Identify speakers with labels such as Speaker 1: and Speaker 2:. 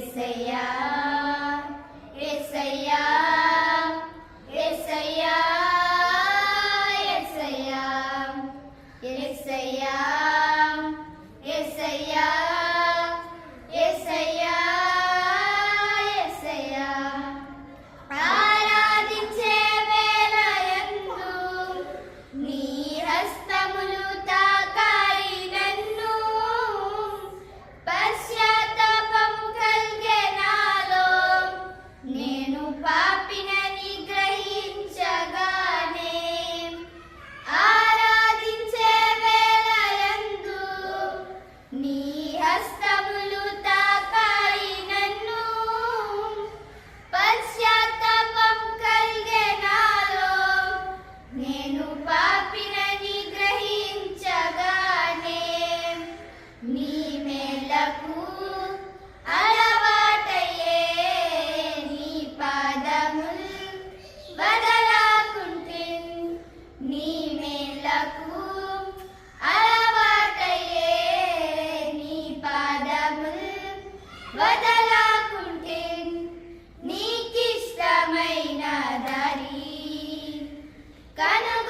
Speaker 1: Say yeah. వదలాకుంటే నీకిష్టమైన దారి. కను